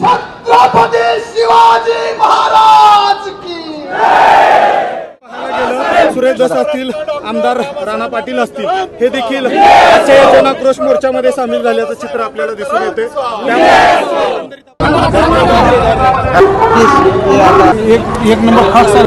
छत्रपती शिवाजी महाराज की सुरेश दस असतील आमदार राणा पाटील असतील हे देखील जनाक्रोश मोर्चामध्ये सामील झाल्याचं चित्र आपल्याला दिसून येते. एक एक नंबर खास सर.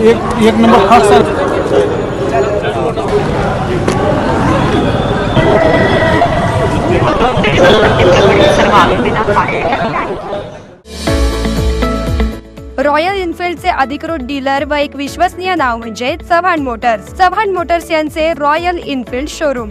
एक एक नंबर खास सर. रॉयल इन्फिल्डचे अधिकृत डीलर व एक विश्वसनीय नाव म्हणजे चव्हाण मोटर्स. चव्हाण मोटर्स यांचे रॉयल इन्फिल्ड शोरूम.